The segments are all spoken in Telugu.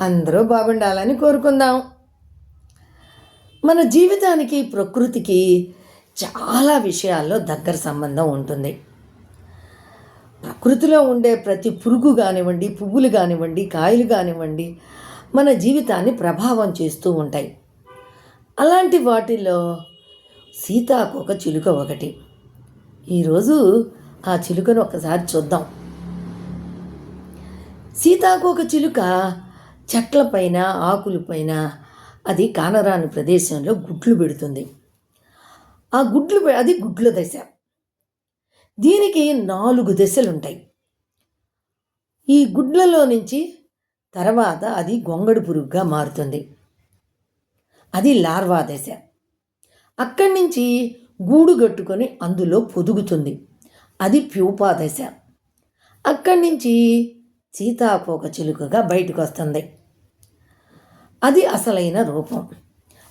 అందరూ బాగుండాలని కోరుకుందాం. మన జీవితానికి ప్రకృతికి చాలా విషయాల్లో దగ్గర సంబంధం ఉంటుంది. ప్రకృతిలో ఉండే ప్రతి పురుగు కానివ్వండి పువ్వులు కానివ్వండి కాయలు కానివ్వండి మన జీవితాన్ని ప్రభావం చేస్తూ ఉంటాయి. అలాంటి వాటిల్లో సీతాకోక చిలుక ఒకటి. ఈరోజు ఆ చిలుకను ఒకసారి చూద్దాం. సీతాకోక చిలుక చెట్లపైన ఆకులపైన అది కానరాని ప్రదేశంలో గుడ్లు పెడుతుంది. ఆ గుడ్లు అది గుడ్ల దశ. దీనికి నాలుగు దశలు ఉంటాయి ఈ గుడ్లలో నుంచి తర్వాత అది గొంగడు పురుగుగా మారుతుంది. అది లార్వా దశ. అక్కడి నుంచి గూడు కట్టుకొని అందులో పొదుగుతుంది. అది ప్యూపా దశ. అక్కడి నుంచి సీతాపోక చిలుకగా బయటకు వస్తుంది అది అసలైన రూపం.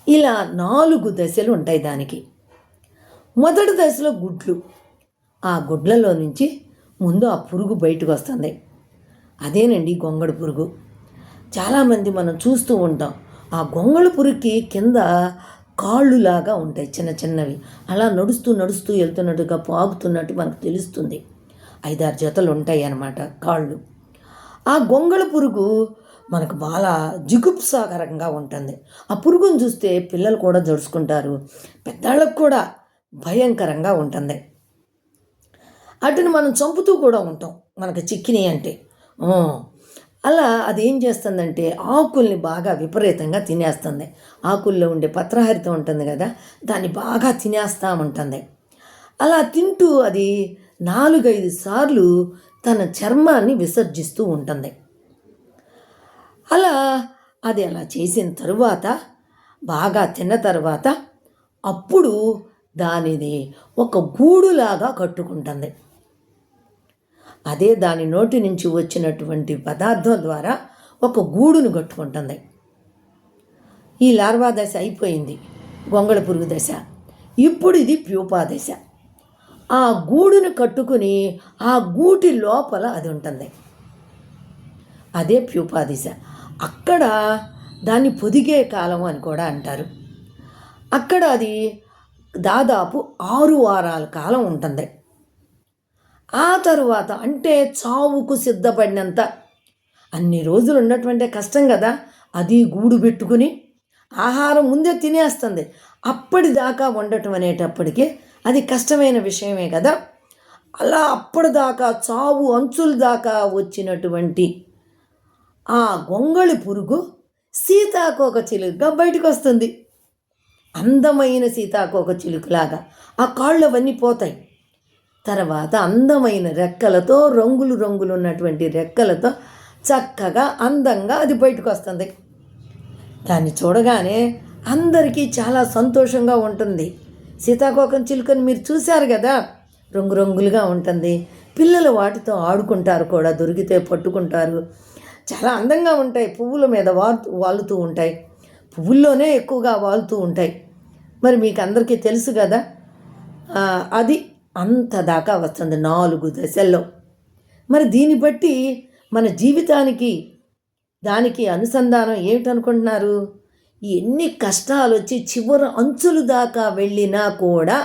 ఇలా నాలుగు దశలు ఉంటాయి దానికి. మొదటి దశలో గుడ్లు. ఆ గుడ్లలో నుంచి ముందు ఆ పురుగు బయటకు వస్తుంది. అదేనండి గొంగళ పురుగు. చాలామంది మనం చూస్తూ ఉంటాం ఆ గొంగళ పురుగుకి కింద కాళ్ళులాగా ఉంటాయి చిన్న చిన్నవి. అలా నడుస్తూ నడుస్తూ వెళ్తున్నట్టుగా పాగుతున్నట్టు మనకు తెలుస్తుంది. ఐదారు జతలు ఉంటాయి అన్నమాట కాళ్ళు. ఆ గొంగళ పురుగు మనకు బాగా జిగుప్సాకరంగా ఉంటుంది. ఆ పురుగును చూస్తే పిల్లలు కూడా జడుచుకుంటారు. పెద్దవాళ్ళకు కూడా భయంకరంగా ఉంటుంది. వాటిని మనం చంపుతూ కూడా ఉంటాం. మనకు చిక్కిని అంటే. అలా అది ఏం చేస్తుందంటే ఆకుల్ని బాగా విపరీతంగా తినేస్తుంది. ఆకుల్లో ఉండే పత్రహరితం ఉంటుంది కదా దాన్ని బాగా తినేస్తూ ఉంటుంది. అలా తింటూ అది నాలుగైదు సార్లు తన చర్మాన్ని విసర్జిస్తూ ఉంటుంది. అలా అది అలా చేసిన తరువాత బాగా తిన్న తర్వాత అప్పుడు దానిది ఒక గూడులాగా కట్టుకుంటుంది. అదే దాని నోటి నుంచి వచ్చినటువంటి పదార్థం ద్వారా ఒక గూడును కట్టుకుంటుంది. ఈ లార్వా దశ అయిపోయింది గొంగళ పురుగు దశ. ఇప్పుడు ఇది ప్యూపా దశ. ఆ గూడును కట్టుకుని ఆ గూటి లోపల అది ఉంటుంది. అదే ప్యూపా దిశ. అక్కడ దాన్ని పొదిగే కాలం అని కూడా అంటారు. అక్కడ అది దాదాపు ఆరు వారాల కాలం ఉంటుంది. ఆ తరువాత అంటే చావుకు సిద్ధపడినంత అన్ని రోజులు ఉన్నటువంటి కష్టం కదా. అది గూడు పెట్టుకుని ఆహారం ముందే తినేస్తుంది. అప్పటిదాకా ఉండటం అనేటప్పటికీ అది కష్టమైన విషయమే కదా. అలా అప్పటిదాకా చావు అంచుల దాకా వచ్చినటువంటి ఆ గొంగళి పురుగు సీతాకోక చిలుకగా బయటకు వస్తుంది అందమైన సీతాకోక చిలుకలాగా ఆ కాళ్ళు అవన్నీ పోతాయి. తర్వాత అందమైన రెక్కలతో రంగులు రంగులు ఉన్నటువంటి రెక్కలతో చక్కగా అందంగా అది బయటకు వస్తుంది దాన్ని చూడగానే అందరికీ చాలా సంతోషంగా ఉంటుంది. సీతాకోకం చిలుకని మీరు చూశారు కదా? రంగురంగులుగా ఉంటుంది. పిల్లలు వాటితో ఆడుకుంటారు కూడా దొరికితే పట్టుకుంటారు. చాలా అందంగా ఉంటాయి పువ్వుల మీద వాలుతూ వాలుతూ ఉంటాయి. పువ్వుల్లోనే ఎక్కువగా వాలుతూ ఉంటాయి. మరి మీకు అందరికీ తెలుసు కదా అది అంత దాకా వస్తుంది నాలుగు దశల్లో. మరి దీన్ని బట్టి మన జీవితానికి దానికి అనుసంధానం ఏమిటనుకుంటున్నారు? ఎన్ని కష్టాలు వచ్చి చివరి అంచులు దాకా వెళ్ళినా కూడా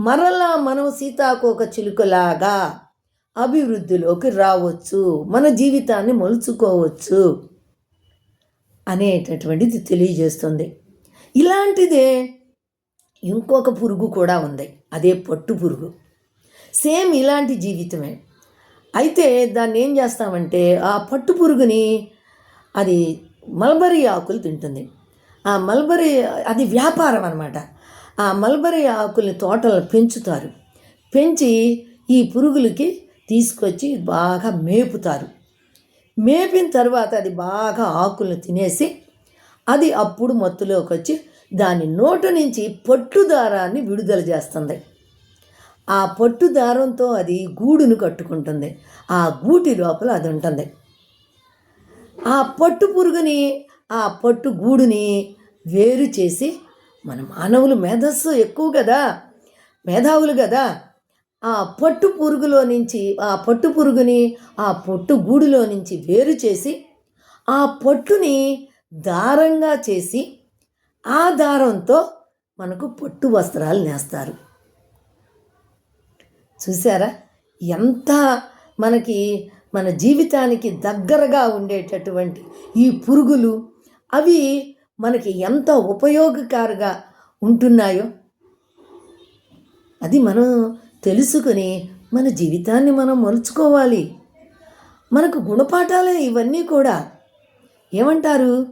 మరలా మనం సీతాకోక చిలుకలాగా అభివృద్ధిలోకి రావచ్చు మన జీవితాన్ని మలుచుకోవచ్చు అనేటటువంటిది తెలియజేస్తుంది. ఇలాంటిదే ఇంకొక పురుగు కూడా ఉంది. అదే పట్టు పురుగు. సేమ్ ఇలాంటి జీవితమే. అయితే దాన్ని ఏం చేస్తామంటే ఆ పట్టు పురుగుని అది మల్బరీ ఆకులు తింటుంది. ఆ మల్బరీ అది వ్యాపారం అనమాట ఆ మల్బరీ ఆకుల్ని తోటలు పెంచుతారు. పెంచి ఈ పురుగులకి తీసుకొచ్చి బాగా మేపుతారు. మేపిన తర్వాత అది బాగా ఆకులను తినేసి అది అప్పుడు మత్తులోకి వచ్చి దాని నోటు నుంచి పట్టు దారాన్ని విడుదల చేస్తుంది. ఆ పట్టు దారంతో అది గూడును కట్టుకుంటుంది. ఆ గూటి లోపల అది ఉంటుంది. ఆ పట్టు పురుగుని ఆ పట్టు గూడుని వేరు చేసి మన మానవులు మేధస్సు ఎక్కువ కదా మేధావులు కదా ఆ పట్టు పురుగులో నుంచి ఆ పట్టు పురుగుని ఆ పొట్టు గూడులో నుంచి వేరు చేసి ఆ పట్టుని దారంగా చేసి ఆ దారంతో మనకు పట్టు వస్త్రాలు నేస్తారు. చూసారా? ఎంత మనకి మన జీవితానికి దగ్గరగా ఉండేటటువంటి ఈ పురుగులు అవి మనకి ఎంత ఉపయోగకారిగా ఉంటున్నాయో అది మనం తెలుసుకొని మన జీవితాన్ని మనం మలుచుకోవాలి. మనకు గుణపాఠాలే ఇవన్నీ కూడా. ఏమంటారు?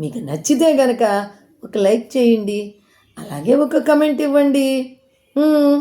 మీకు నచ్చితే గనక ఒక లైక్ చేయండి. అలాగే ఒక కమెంట్ ఇవ్వండి.